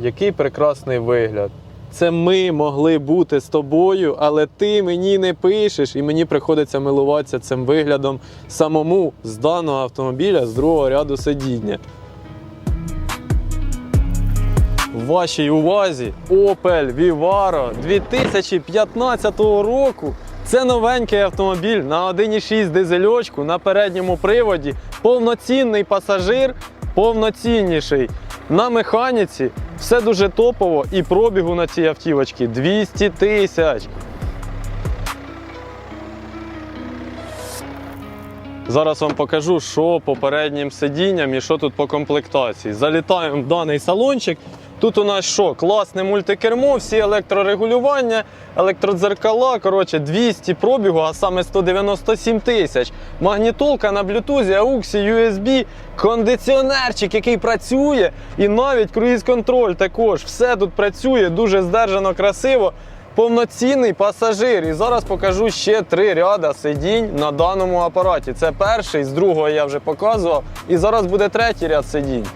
який прекрасний вигляд. Це ми могли бути з тобою, але ти мені не пишеш, і мені приходиться милуватися цим виглядом самому з даного автомобіля з другого ряду сидіння. В вашій увазі Opel Vivaro 2015 року. Це новенький автомобіль на 1,6 дизельочку на передньому приводі. Повноцінний пасажир, повноцінніший. На механіці все дуже топово і пробігу на цій автівочці 200 тисяч. Зараз вам покажу, що по переднім сидінням і що тут по комплектації. Залітаємо в даний салончик. Тут у нас що? Класне мультикермо, всі електрорегулювання, електродзеркала, коротше, 200 пробігу, а саме 197 тисяч. Магнітолка на блютузі, ауксі, USB, кондиціонерчик, який працює, і навіть круїз-контроль також. Все тут працює, дуже здержано, красиво. Повноцінний пасажир. І зараз покажу ще три ряда сидінь на даному апараті. Це перший, з другого я вже показував. І зараз буде третій ряд сидінь.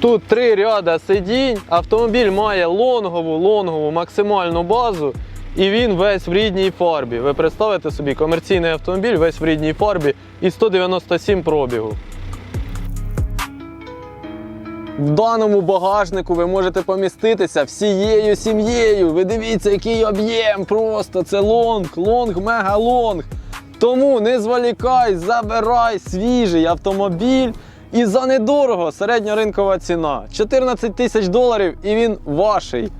Тут три ряда сидінь. Автомобіль має лонгову, лонгову максимальну базу. І він весь в рідній фарбі. Ви представите собі комерційний автомобіль весь в рідній фарбі і 197 пробігу. В даному багажнику ви можете поміститися всією сім'єю. Ви дивіться, який об'єм. Просто це лонг, лонг, мега лонг. Тому не зволікай, забирай свіжий автомобіль. І за недорого середня ринкова ціна 14 тисяч доларів, і він ваший.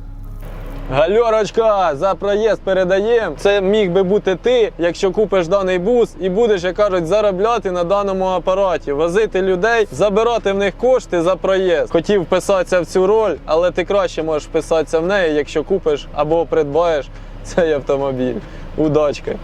Гальорочка, за проїзд передаємо. Це міг би бути ти, якщо купиш даний бус і будеш, як кажуть, заробляти на даному апараті, возити людей, забирати в них кошти за проїзд. Хотів вписатися в цю роль, але ти краще можеш вписатися в неї, якщо купиш або придбаєш цей автомобіль. Удачки!